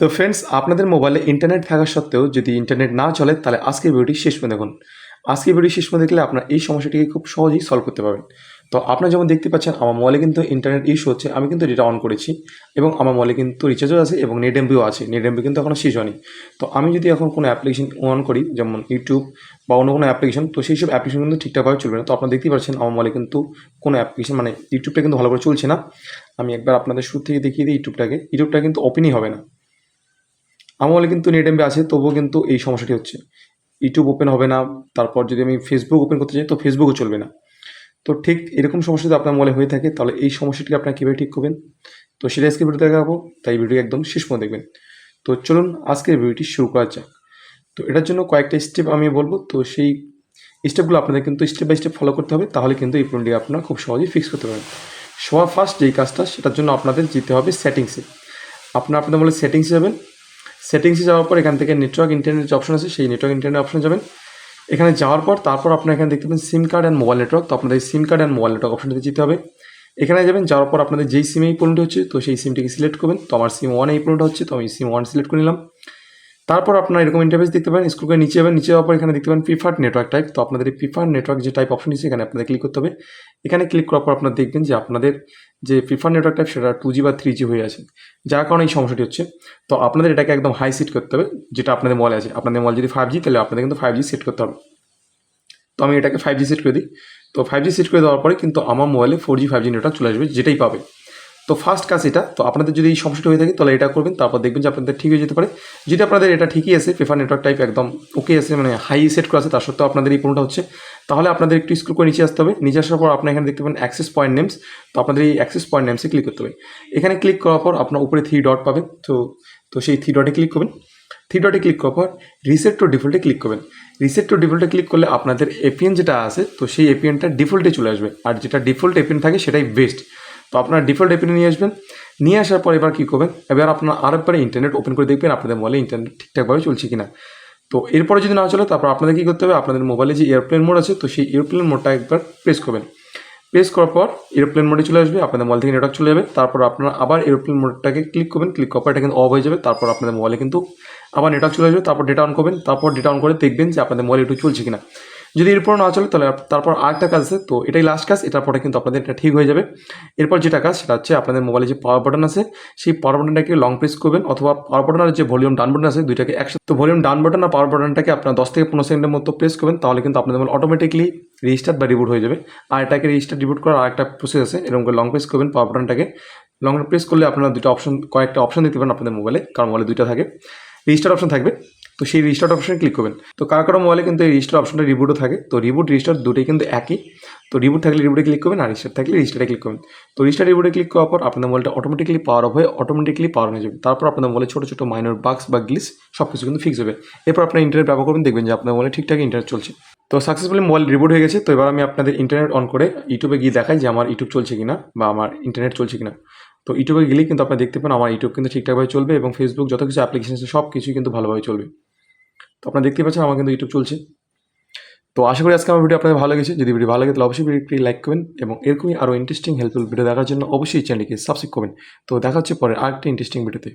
তো ফ্রেন্ডস আপনাদের মোবাইলে ইন্টারনেট থাকা সত্ত্বেও যদি ইন্টারনেট না চলে, তাহলে আজকের ভিডিওটি শেষ পর্যন্ত দেখুন। আজকের ভিডিও শেষ পর্যন্ত দেখলে আপনার এই সমস্যাটিকে খুব সহজেই সলভ করতে পারবেন। তো আপনারা যেমন দেখতে পাচ্ছেন, আমার মোবাইলে কিন্তু ইন্টারনেট ইস্যু হচ্ছে, আমি কিন্তু এটা অন করেছি এবং আমার মোবাইলে কিন্তু রিচার্জও আছে এবং নেট এমবিও আছে নেট এমবি কিন্তু এখনও শেষ হয়নি। তো আমি যদি এখন কোনো অ্যাপ্লিকেশন অন করি, যেমন ইউটিউব বা অন্য কোনো অ্যাপ্লিকেশন তো সেই সব অ্যাপ্লিকেশন কিন্তু ঠিকঠাকভাবে চলবে না। তো আপনারা দেখতেই পাচ্ছেন, আমার মোবাইলে কিন্তু কোনো অ্যাপ্লিকেশন মানে ইউটিউবটা কিন্তু ভালো করে চলছে না। আমি একবার আপনাদের শুরু থেকে দেখিয়ে দিই ইউটিউবটাকে ইউটিউবটা কিন্তু ওপেনই হবে না। আমার বলে কিন্তু নেট এমবি আছে, তবুও কিন্তু এই সমস্যাটি হচ্ছে। ইউটিউব ওপেন হবে না, তারপর যদি আমি ফেসবুক ওপেন করতে চাই তো ফেসবুকও চলবে না। তো ঠিক এরকম সমস্যা যদি আপনার মনে হয়ে থাকে, তাহলে এই সমস্যাটিকে আপনারা কীভাবে ঠিক করবেন? তো সেটা আজকে ভিডিও দেখাবো, তাই ভিডিও একদম শেষ পর্যন্ত দেখবেন। তো চলুন আজকের ভিডিওটি শুরু করা যাক। তো এটার জন্য কয়েকটা স্টেপ আমি বলব। তো সেই স্টেপগুলো আপনাদের কিন্তু স্টেপ বাই স্টেপ ফলো করতে হবে, তাহলে কিন্তু এই প্রবলেমটি আপনারা খুব সহজেই ফিক্স করতে পারবেন। সবার ফার্স্ট যেই কাজটা, সেটার জন্য আপনাদের যেতে হবে সেটিংসে আপনারা আপনাদের বলে সেটিংসে যাবেন। সেটিংসে যাওয়ার পর এখান থেকে নেটওয়ার্ক ইন্টারনেট যে অপশন আছে, সেই নেটওয়ার্ক ইন্টারনেট অপশন যাবেন। এখানে যাওয়ার পর তারপর আপনার এখানে দেখতে পাবেন SIM card and mobile network তো আপনাদের SIM card and mobile network অপশনটিতে যেতে হবে। এখানে যাবেন, যাওয়ার পর আপনাদের যেই সিমেই পণ্যটি হচ্ছে, তো সেই সিমটিকে সিলেক্ট করবেন। তো আমার সিম ওয়ান এই পণ্যটা হচ্ছে, তো আমি সিম ওয়ান সিলেক্ট করে নিলাম। তারপর আপনার এরকম ইন্টারফেস দেখতে পাবেন স্কুল করে নিচে যাবেন। নিচে যাওয়ার পর এখানে দেখতে পাবেন প্রিফার্ড নেটওয়ার্ক টাইপ তো আপনাদের এই প্রিফার্ড নেটওয়ার্ক যে টাইপ অপশন আছে এখানে আপনাদের ক্লিক করতে হবে। এখানে ক্লিক করার পর আপনারা দেখবেন যে আপনাদের যে প্রিফার নেটওয়ার্ক টাইপ সেটা টু জি বা থ্রি জি হয়ে আছে। যার কারণে এই সমস্যাটি হচ্ছে। তো আপনাদের এটাকে একদম হাই সেট করতে হবে, যেটা আপনাদের মোবাইলে আছে। আপনাদের মল যদি ফাইভ জি তাহলে আপনাদের কিন্তু ফাইভ জি সেট করতে হবে। তো আমি এটাকে ফাইভ জি সেট করে দিই। তো ফাইভ জি সেট করে দেওয়ার পরে কিন্তু আমার মোবাইলে four G five G network চলে আসবে, যেটাই পাবে। তো ফার্স্ট কাজ এটা, তো আপনাদের যদি এই সমস্যাটা হয়ে থাকে, তাহলে এটা করবেন, তারপর দেখবেন যে আপনাদের ঠিক হয়ে যেতে পারে। যদি আপনাদের এটা ঠিকই আছে প্রেফার নেটওয়ার্ক টাইপ একদম ওকে আছে মানে হাই সেট করা আছে, তার সত্ত্বেও আপনাদের এই কোনটা হচ্ছে তাহলে আপনাদের একটু স্ক্রল করে নিচে আসতে হবে। নিচে আসার পর আপনার এখানে দেখতে পাবেন অ্যাক্সেস পয়েন্ট নেমস তো আপনাদের এই অ্যাক্সেস পয়েন্ট নেমসে ক্লিক করতে হবে। এখানে ক্লিক করার পর আপনার উপরে থ্রি ডট পাবেন। তো তো সেই থ্রি ডটে ক্লিক করবেন। থ্রি ডটে ক্লিক করার পর রিসেট টু ডিফল্টে ক্লিক করবেন। রিসেট টু ডিফল্টে ক্লিক করলে আপনাদের এপিএন যেটা আছে, তো সেই এপিএনটা ডিফল্টে চলে আসবে। আর যেটা ডিফল্ট এপিএন থাকে সেটাই বেস্ট তো আপনার ডিফল্ট এপিএন নিয়ে আসবেন। নিয়ে আসার পর এবার কী করবেন? এবার আপনার আরেকবারে ইন্টারনেট ওপেন করে দেখবেন, আপনাদের মোবাইলে ইন্টারনেট ঠিকঠাকভাবে চলছে কিনা। তো এরপরে যদি না চলে, তারপর আপনাদের কী করতে হবে? আপনাদের মোবাইলে যে এয়ারপ্লেন মোড আছে, তো সেই এয়ারপ্লেন মোডটা একবার প্রেস করবেন। প্রেস করার পর এরোপ্লেন মোডে চলে আসবে, আপনাদের মোবাইল থেকে নেটওয়ার্ক চলে যাবে। তারপর আপনারা আবার এরোপ্লেন মোডটাকে ক্লিক করবেন ক্লিক করার পর এটা কিন্তু অফ হয়ে যাবে। তারপর আপনাদের মোবাইলে কিন্তু আবার নেটওয়ার্ক চলে আসবে, তারপর ডেটা অন করবেন। তারপর ডেটা অন করে দেখবেন যে আপনাদের মোবাইল একটু চলছে কিনা। যদি এরপর না চলে, তাহলে তারপর আরেকটা কাজ আছে। তো এটাই লাস্ট কাজ, এটার পরে কিন্তু আপনাদের এটা ঠিক হয়ে যাবে। এরপর যেটা কাজ, সেটা হচ্ছে আপনাদের মোবাইলে যে পাওয়ার বাটন আছে, সেই পাওয়ার বাটনটাকে লং প্রেস করবেন, অথবা পাওয়ার বাটনের যে ভলিউম ডান বাটন আছে, দুইটাকে একসাথে তো ভলিউম ডান বাটন আর পাওয়ার বাটনটাকে আপনার দশ থেকে পনেরো সেকেন্ডের মতো প্রেস করবেন, তাহলে কিন্তু আপনাদের মোবাইল অটোমেটিকলি রিস্টার্ট বা রিবুট হয়ে যাবে। আর এটাকে রিস্টার্ট রিবুট করার আরেকটা প্রসেস আছে, এরকম করে লং প্রেস করবেন পাওয়ার বাটনটাকে লং প্রেস করলে আপনারা দুটো অপশন কয়েকটা অপশন দিতে পারেন আপনাদের মোবাইলে কারণ মোবাইলে দুইটা থাকে। রিস্টার্ট অপশন থাকবে। তো সেই রিস্টার্ট অপশনে ক্লিক করবেন। তো কারও কারও মোবাইলে কিন্তু এই রিস্টার্ট অপশনটা রিবুটও থাকে। তো রিবুট রিস্টার্ট দুটোই কিন্তু একই। তো রিবুট থাকলে রিবুটে ক্লিক করবেন আর রিস্টার্ট থাকলে রিস্টার্টে ক্লিক করবেন। তো রিস্টার্ট রিবুটে ক্লিক করার পর আপনাদের মোবাইলটা অটোমেটিকলি পাওয়ার অফ হয়ে অটোমেটিকলি পাওয়ার হয়ে যাবে। তারপর আপনাদের মোবাইলে ছোটো ছোটো মাইনর বাক্স বা গ্লিস সব কিছু কিন্তু ফিক্স হবে। এরপর আপনার ইন্টারনেট ব্যবহার করবেন, দেখবেন যে আপনার মোবাইলে ঠিকঠাক ইন্টারনেট চলছে। তো সাকসেসফুলি মোবাইল রিবুট হয়ে গেছে। তো এবার আমি আপনাদের ইন্টারনেট অন করে ইউটিউবে গিয়ে দেখাই যে আমার ইউটিউব চলছে কিনা বা আমার ইন্টারনেট চলছে কিনা। তো ইউটিউবে গেলেই কিন্তু আপনারা দেখতে পান আমার ইউটিউব কিন্তু ঠিকঠাকভাবে চলবে এবং ফেসবুক যত কিছু অ্যাপ্লিকেশন সব কিছুই কিন্তু ভালোভাবে চলবে। তো আপনারা দেখতে পাচ্ছেন আমার কিন্তু ইউটিউব চলছে। তো আশা করি আজকে আমার ভিডিও আপনাদের ভালো লেগেছে। যদি ভিডিও ভালো লাগে তাহলে অবশ্যই ভিডিওটি লাইক করবেন এবং এরকমই আরও ইন্টারেস্টিং হেল্পফুল ভিডিও দেখার জন্য অবশ্যই চ্যানেলকে সাবস্ক্রাইব করবেন। তো দেখা হচ্ছে পরে আরেকটি ইন্টারেস্টিং ভিডিওতে